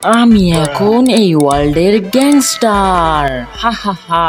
আমি এখন এই ওয়ার্ল্ডের গ্যাংস্টার। হা হা হা।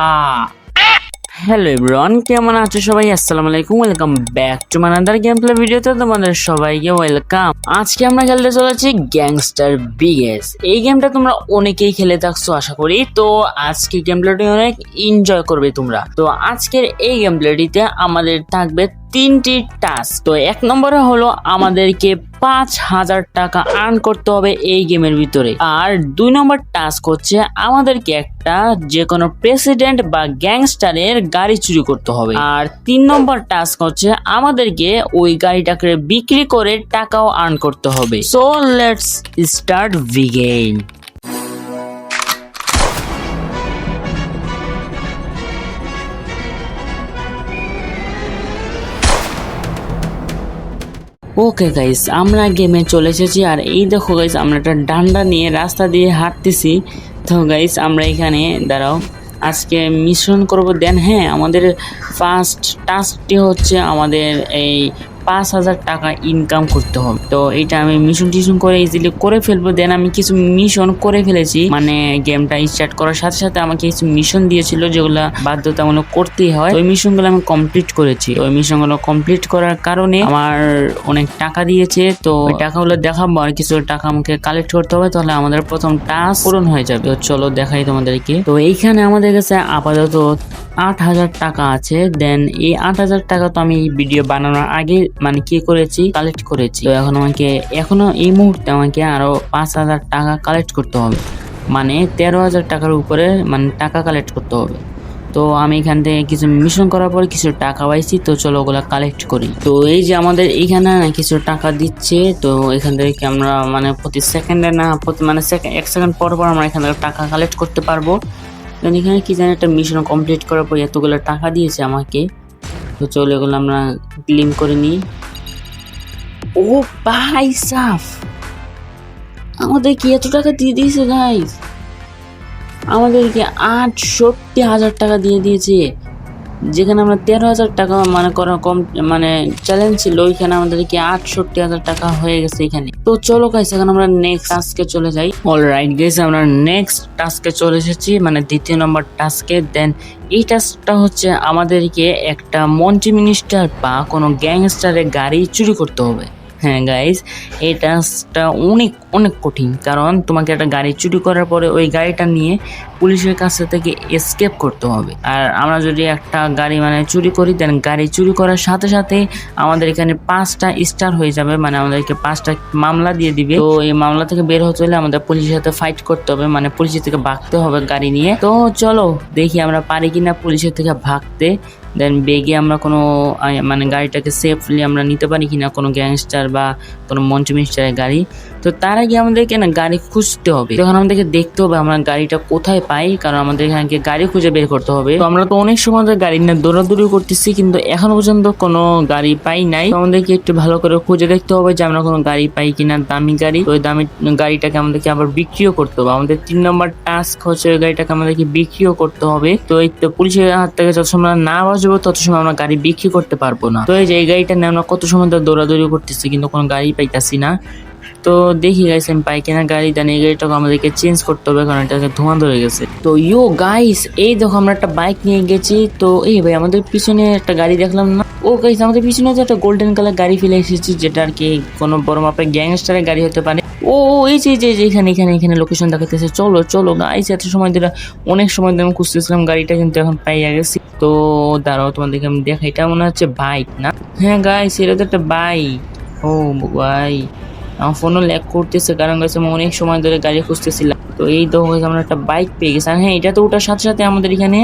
হ্যালো এভরিওয়ান কেমন আছো সবাই? আসসালামু আলাইকুম welcome back to another game play ভিডিওতে তোমাদের সবাইকে ওয়েলকাম আজকে আমরা খেলতে চলেছি গ্যাংস্টার বিগেস এই গেমটা তোমরা অনেকেই খেলে থাকছো, আশা করি। তো আজকে গেম প্লেটি অনেক এনজয় করবে তোমরা। তো আজকের এই গেম প্লেটিতে আমাদের থাকবে তিনটি টাস্ক তো এক নম্বরে হলো আমাদেরকে পাঁচ হাজার টাকা আর্ন করতে হবে এই গেমের ভিতরে। আর দুই নম্বর টাস্ক হচ্ছে আমাদেরকে একটা যে কোনো প্রেসিডেন্ট বা গ্যাংস্টারের গাড়ি চুরি করতে হবে। আর তিন নম্বর টাস্ক হচ্ছে আমাদেরকে ওই গাড়িটাকে বিক্রি করে টাকাও আর্ন করতে হবে। So let's start begin okay guys আমরা গেমে চলে এসেছি আর এই দেখো গাইস আমরা একটা ডান্ডা নিয়ে রাস্তা দিয়ে হাঁটতেছি। তো গাইস আমরা এখানে, দাঁড়াও, আজকে মিশন করব। দেন হ্যাঁ আমাদের ফার্স্ট টাস্কটি হচ্ছে আমাদের এই পাঁচ হাজার টাকা ইনকাম করতে হবে। তো এটা আমি মিশন টিশন করে ইজিলি করে ফেলব। দেন আমি কিছু মিশন করে ফেলেছি। মানে গেমটা স্টার্ট করার সাথে সাথে আমাকে কিছু মিশন দিয়েছিল যেগুলো বাধ্যতামূলক করতেই হয়। ওই মিশনগুলো আমি কমপ্লিট করেছি। ওই মিশনগুলো কমপ্লিট করার কারণে আমার অনেক টাকা দিয়েছে। তো টাকাগুলো দেখাবো আর কিছু টাকা আমাকে কালেক্ট করতে হবে। তাহলে আমাদের প্রথম টাস্ক পূরণ হয়ে যাবে। তো চলো দেখাই তোমাদেরকে। তো এইখানে আমাদের কাছে আপাতত আট হাজার টাকা আছে। দেন এই আট হাজার টাকা তো আমি ভিডিও বানানোর আগে মানে কি করেছি? কালেক্ট করেছি। তো এখন আমাকে, এখনও এই মুহূর্তে আমাকে আরও পাঁচ হাজার টাকা কালেক্ট করতে হবে। মানে তেরো হাজার টাকার উপরে মানে টাকা কালেক্ট করতে হবে। তো আমি এখান থেকে কিছু মিশন করার পর কিছু টাকা পাইছি, তো চলো ওগুলা কালেক্ট করি। তো এই যে আমাদের এইখানে না কিছু টাকা দিচ্ছে, তো এখান থেকে আমরা মানে প্রতি সেকেন্ডে না প্রতি মানে এক সেকেন্ড পর পর আমরা এখান থেকে টাকা কালেক্ট করতে পারব? দেন এখানে কি জানি একটা মিশন কমপ্লিট করার পর এতগুলো টাকা দিয়েছে আমাকে। তো চলে এগুলো আমরা ক্লিম করে নিই। ও ভাই সাফ! আমাদের কি এত টাকা দিয়ে দিয়েছে গাইজ আমাদেরকে আটষট্টি হাজার টাকা দিয়ে দিয়েছে। যেখানে আমরা তেরো হাজার টাকা মানে করা কম মানে চ্যালেঞ্জ ছিল, ওইখানে আমাদেরকে আটষট্টি হাজার টাকা হয়ে গেছে এখানে। তো চলো গাইস এখন আমরা নেক্সট টাস্কে চলে যাই। অল রাইট গেছে আমরা নেক্সট টাস্কে চলে এসেছি মানে দ্বিতীয় নম্বর টাস্কে দেন এই টাস্কটা হচ্ছে আমাদেরকে একটা মন্ত্রী মিনিস্টার বা কোনো গ্যাংস্টারের গাড়ি চুরি করতে হবে। হ্যাঁ গাইজ এই টাস্কটা অনেক অনেক কঠিন। কারণ তোমাকে একটা গাড়ি চুরি করার পরে ওই গাড়িটা নিয়ে পুলিশের কাছে থেকে এসকেপ করতে হবে। আর আমরা যদি একটা গাড়ি মানে চুরি করি দেন গাড়ি চুরি করার সাথে সাথে আমাদের এখানে পাঁচটা স্টার হয়ে যাবে মানে আমাদেরকে পাঁচটা মামলা দিয়ে দিবে। তো এই মামলা থেকে বের হতে হলে আমাদের পুলিশের সাথে ফাইট করতে হবে মানে পুলিশের থেকে ভাগতে হবে গাড়ি নিয়ে। তো চলো, দেখি আমরা পারি কিনা পুলিশের থেকে ভাগতে। দেন বেগে আমরা কোনো মানে গাড়িটাকে সেফলি আমরা নিতে পারি কি না কোনো গ্যাংস্টার বা কোনো মঞ্চ মিনিস্টারের গাড়ি। তো তার আগে আমাদেরকে না গাড়ি খুঁজতে হবে। তখন আমাদেরকে দেখতে হবে আমরা গাড়িটা কোথায় পাই, কারণ আমাদের এখানে গাড়ি খুঁজে বের করতে হবে। তো আমরা তো অনেক সময় ধরে গাড়ি নিয়ে দৌড়াদৌড়ি করতেছি, কিন্তু এখনও পর্যন্ত কোনো গাড়ি পাই নাই। তো আমাদেরকে একটু ভালো করে খুঁজে দেখতে হবে যে আমরা কোনো গাড়ি পাই কিনা, দামি গাড়ি। ওই দামি গাড়িটাকে আমাদেরকে আবার বিক্রিও করতে হবে। আমাদের তিন নম্বর টাস্ক হচ্ছে ওই গাড়িটাকে আমাদেরকে বিক্রিও করতে হবে। তো এই তো পুলিশের হাত থেকে যত না বাজবো তত সময় আমরা গাড়ি বিক্রি করতে পারব না। তো এই যে এই গাড়িটা নিয়ে আমরা কত সময় ধরে দৌড়াদৌড়ি করতেছি, কিন্তু কোনো গাড়ি পাইতাছি না। তো দেখি গাইস আমি পাই কিনা গাড়ি দেন গাড়িটাকে আমাদেরকে চেঞ্জ করতে হবে, কারণ এটাকে ধোঁয়া ধরে গেছে। তো ইয়ো গাইস এই দেখো আমরা একটা বাইক নিয়ে গেছি, তো এই ভাই আমাদের পিছনে একটা গাড়ি দেখলাম না? ও গাইস আমাদের পিছনে একটা গোল্ডেন কালার গাড়ি ফেলে এসেছি, যেটা আর কি কোনো বড় মাপের গ্যাংস্টারের গাড়ি হতে পারে। ও এই যে যে এখানে এখানে এখানে লোকেশন দেখাতেছে চলো চলো গাইস এত সময় ধরে, অনেক সময় ধরে আমি খুঁজতেছিলাম গাড়িটা, কিন্তু এখন পাইয়া গেছি তো দাঁড়াও, তোমাদেরকে আমি দেখাই, এটা মনে হচ্ছে বাইক না? হ্যাঁ গাইস এটা তো একটা বাইক ও ভাই। আমার ফোনও ল্যাক করতেছে, কারণ গাছ আমি অনেক সময় ধরে গাড়ি খুঁজতেছিলাম। তো এই তো হয়েছে আমরা একটা বাইক পেয়ে গেছি। আর হ্যাঁ এটা তো ওটার সাথে সাথে আমাদের এখানে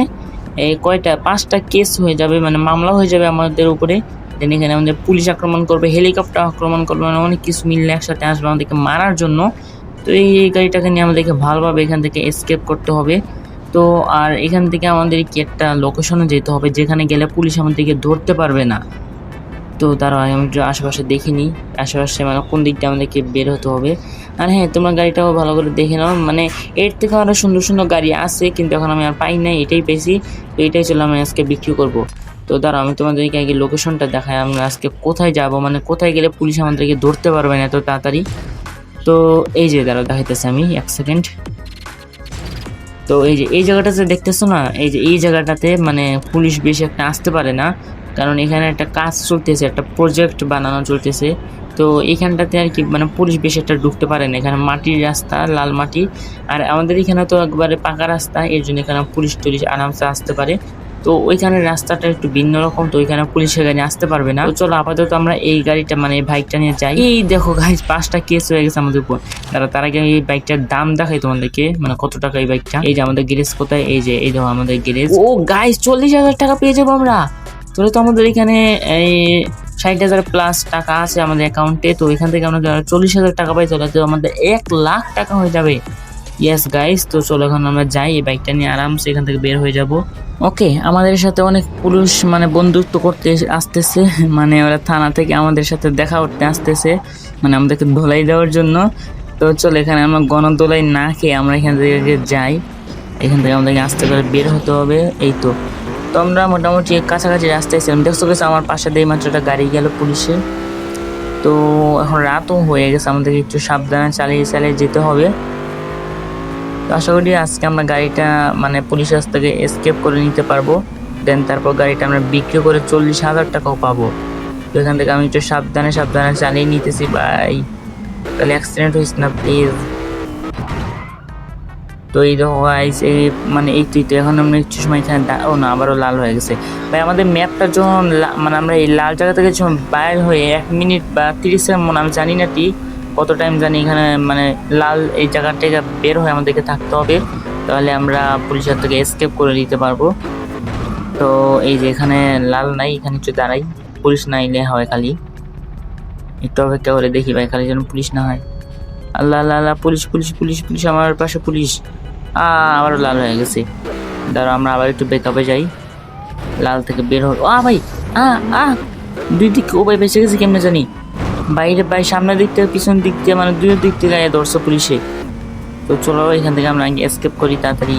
এই কয়টা, পাঁচটা কেস হয়ে যাবে মানে মামলা হয়ে যাবে আমাদের উপরে। দেন এখানে আমাদের পুলিশ আক্রমণ করবে হেলিকপ্টার আক্রমণ করবে মানে অনেক কিছু মিললে একসাথে আসবে আমাদেরকে মারার জন্য। তো এই এই গাড়িটাকে নিয়ে আমাদেরকে ভালোভাবে এখান থেকে এসকেপ করতে হবে। তো আর এখান থেকে আমাদের কি একটা লোকেশনে যেতে হবে, যেখানে গেলে পুলিশ আমাদেরকে ধরতে পারবে না? তো তারা আমি একটু আশেপাশে দেখিনি। আশেপাশে মানে কোন দিকটা আমাদেরকে বের হতে হবে। আর হ্যাঁ তোমার গাড়িটাও ভালো করে দেখে নাও। মানে এর থেকে আরও সুন্দর সুন্দর গাড়ি আছে, কিন্তু এখন আমি আর পাই নাই, এটাই পেয়েছি। তো এটাই চলো আমি আজকে বিক্রি করব। তো দাঁড়াও, আমি তোমাদেরকে আগে লোকেশনটা দেখাই। আমরা আজকে কোথায় যাব? মানে কোথায় গেলে পুলিশ আমাদেরকে ধরতে পারবে না এত তাড়াতাড়ি? তো এই যে দাঁড়াও, দেখাইতেছি আমি এক সেকেন্ড তো এই যে, এই জায়গাটাতে দেখতেছো না? এই যে, এই জায়গাটাতে মানে পুলিশ বেশি একটা আসতে পারে না। কারণ এখানে একটা কাজ চলতেছে, একটা প্রজেক্ট বানানো চলতেছে। তো এইখানটাতে আর কি মানে পুলিশ বেশি একটা ঢুকতে পারে না। এখানে মাটির রাস্তা, লাল মাটি। আর আমাদের এখানে তো একবারে পাকা রাস্তা, এর জন্য এখানে পুলিশ টুলিশ আরামসে আসতে পারে। তো ওইখানে রাস্তাটা একটু ভিন্ন রকম, তো ওইখানে পুলিশের গাড়ি আসতে পারবে না। চলো আপাতত আমরা এই গাড়িটা মানে এই বাইকটা নিয়ে যাই। এই দেখো গাইজ পাঁচটা কেস হয়ে গেছে আমাদের উপর। তারা তার আগে এই বাইকটার দাম দেখাই তোমাদেরকে মানে কত টাকা এই বাইকটা এই যে আমাদের গ্যারেজ কোথায়? এই যে, এই দেখো আমাদের গ্যারেজ ও গাইজ চল্লিশ হাজার টাকা পেয়ে যাব আমরা। তাহলে তো আমাদের এখানে এই ষাট হাজার প্লাস টাকা আছে আমাদের অ্যাকাউন্টে তো এখান থেকে আমরা চল্লিশ হাজার টাকা পাই, তাহলে তো আমাদের এক লাখ টাকা হয়ে যাবে। ইয়াস গাইস তো চলো এখন আমরা যাই, এই বাইকটা নিয়ে আরামসে এখান থেকে বের হয়ে যাব। ওকে আমাদের সাথে অনেক পুরুষ মানে বন্ধুত্ব করতে আসতেছে মানে ওরা থানা থেকে আমাদের সাথে দেখা করতে আসতেছে মানে আমাদেরকে ধোলাই দেওয়ার জন্য। তো চলো এখানে আমরা গণদোলাই না খেয়ে আমরা এখান থেকে যাই। এখান থেকে আমাদেরকে আস্তে করে বের হতে হবে, এই তো। তো আমরা মোটামুটি কাছাকাছি রাস্তায় ছিলাম দেখছ গেছে আমার পাশে দিয়ে মাত্র একটা গাড়ি গেল পুলিশের তো এখন রাতও হয়ে গেছে, আমাদেরকে একটু সাবধানে চালিয়ে চালিয়ে যেতে হবে। তো আশা করি আজকে আমরা গাড়িটা মানে পুলিশ থেকে এসকেপ করে নিতে পারব। দেন তারপর গাড়িটা আমরা বিক্রি করে চল্লিশ হাজার টাকাও পাবো। তো এখান থেকে আমি একটু সাবধানে সাবধানে চালিয়ে নিতেছি ভাই তাহলে অ্যাক্সিডেন্ট হয়েছে না প্লিজ তো এই দেখো গাইস এই মানে এই তো এখন আমরা একটু সময় এখানে ও না, আবারও লাল হয়ে গেছে। ভাই, আমাদের ম্যাপটা যখন মানে আমরা এই লাল জায়গা থেকে যখন বাইর হয়ে এক মিনিট বা তিরিশ সেকেন্ড আমি জানি না ঠিক কত টাইম জানি এখানে মানে লাল এই জায়গা থেকে বের হয়ে আমাদেরকে থাকতে হবে। তাহলে আমরা পুলিশের থেকে এসকেপ করে নিতে পারব। তো এই যে এখানে লাল নাই, এখানে একটু দাঁড়াই। পুলিশ নাইলে হয় খালি। একটু অপেক্ষা করে দেখি ভাই, খালি যেন পুলিশ না হয়। আল্লাহ আল্লাহ আল্লাহ, পুলিশ পুলিশ পুলিশ পুলিশ, আমার পাশে পুলিশ। আবারও লাল হয়ে গেছে। ধরো আমরা আবার একটু বেকআপে যাই। লাল থেকে বের হল আ ভাই আ আ দুই দিক ও ভাই বেঁচে গেছে কেমনে জানি? বাইরে বাই সামনের দিক থেকে পিছন দিক দিয়ে মানে দুই দিক থেকে গায়ে ধরছে পুলিশে। তো চলো, এখান থেকে আমরা এসকেপ করি তাড়াতাড়ি।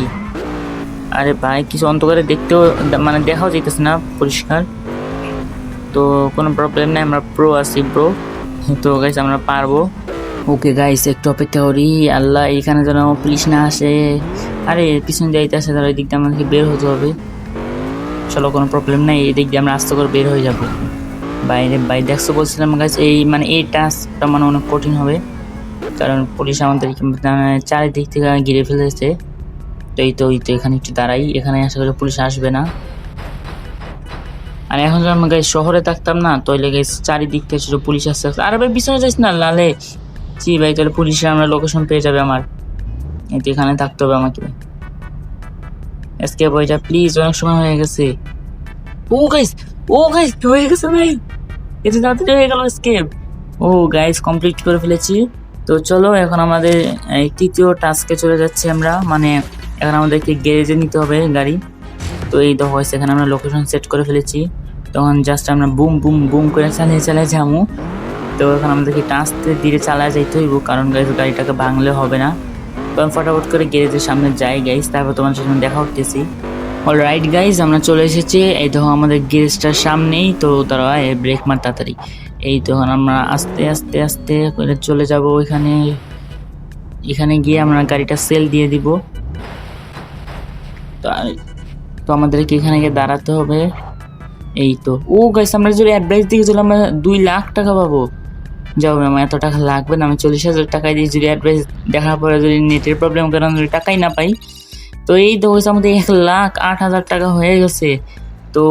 আরে ভাই, কিছু অন্ধকারে দেখতেও মানে দেখাও যাইতেছে না, পরিষ্কার। তো কোনো প্রবলেম নাই, আমরা প্রো আছি প্রো তো গাইস আমরা পারব। ওকে গাইস একটু অপেক্ষা করি। আল্লাহ, এখানে যেন পুলিশ না আসে। আরে, পিছনে যাইতে আসে তাহলে এই দিক দিয়ে আমাদেরকে বের হতে হবে। চলো, কোনো প্রবলেম নাই এই দিক দিয়ে আমরা আস্তে করে বের হয়ে যাব। বাইরে বাইরে দেখছ বলছিলাম গাছ এই মানে এই টাস্কটা মানে অনেক কঠিন হবে। কারণ পুলিশ আমাদেরকে মানে চারিদিক থেকে ঘিরে ফেলেছে। তো এই তো ওই তো, এখানে একটু দাঁড়াই। এখানে আশা করি পুলিশ আসবে না। আর এখন যখন গাইস শহরে থাকতাম না তাহলে গাইস চারিদিক থেকে শুধু পুলিশ আসতে আসতে আরে ভাই পিছনে যাইস না, লালে। জি ভাই, তাহলে পুলিশে আমরা লোকেশন পেয়ে যাবে আমার। তো এখানে থাকতে হবে আমাকে। এসকেপ হয়ে প্লিজ অনেক সময় হয়ে গেছে। ও গাইস ও গাইস হয়ে গেছে ভাই। যে তাড়াতাড়ি হয়ে গেল এসকেপ ও গাইস কমপ্লিট করে ফেলেছি। তো চলো, এখন আমাদের তৃতীয় টাস্কে চলে যাচ্ছি আমরা। মানে এখন আমাদেরকে গ্যারেজে নিতে হবে গাড়ি। তো এই দেখো এখানে আমরা লোকেশন সেট করে ফেলেছি। তখন জাস্ট আমরা বুম বুম বুম করে চালিয়ে চালিয়ে যাব। তো এখন আমাদেরকে টাস্তে ধীরে চালায় যাইতে হইব, কারণ গাইজ গাড়িটাকে ভাঙলে হবে না। তো আমি ফটাফট করে গ্যারেজের সামনে যাই গাইজ তারপর তোমার সাথে দেখা করতেছি। অল রাইট গাইজ আমরা চলে এসেছি। এই তখন আমাদের গ্যারেজটার সামনেই, তো তারা ব্রেক মার তাড়াতাড়ি। এই তখন আমরা আস্তে আস্তে আস্তে করে চলে যাব ওইখানে। এখানে গিয়ে আমরা গাড়িটা সেল দিয়ে দিব। তো আমাদেরকে এখানে গিয়ে দাঁড়াতে হবে। এই তো। ও গাইস আমরা যদি অ্যাডভাইস চলে আমরা দুই লাখ টাকা পাবো। যাও আমার এত টাকা লাগবে না, আমি চল্লিশ হাজার টাকায় দিয়ে যদি অ্যাডভাইস দেখার পরে যদি নেটের প্রবলেম কারণ যদি টাকাই না পাই? তো এই তো হয়েছে আমাদের এক লাখ আট হাজার টাকা হয়ে গেছে। তো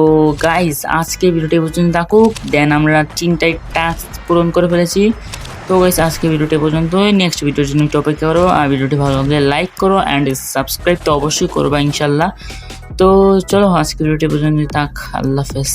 গাইস আজকে ভিডিওটি পর্যন্ত থাকুক দেন আমরা তিনটাই টাস্ক পূরণ করে ফেলেছি। তো গাইস আজকে ভিডিওটি এই পর্যন্তই নেক্সট ভিডিওর জন্য একটু অপেক্ষা করো, আর ভিডিওটি ভালো লাগলে লাইক করো অ্যান্ড সাবস্ক্রাইব তো অবশ্যই করবা ইনশাল্লাহ তো চলো, আজকে ভিডিওটি পর্যন্ত থাক, আল্লাহ হাফেজ।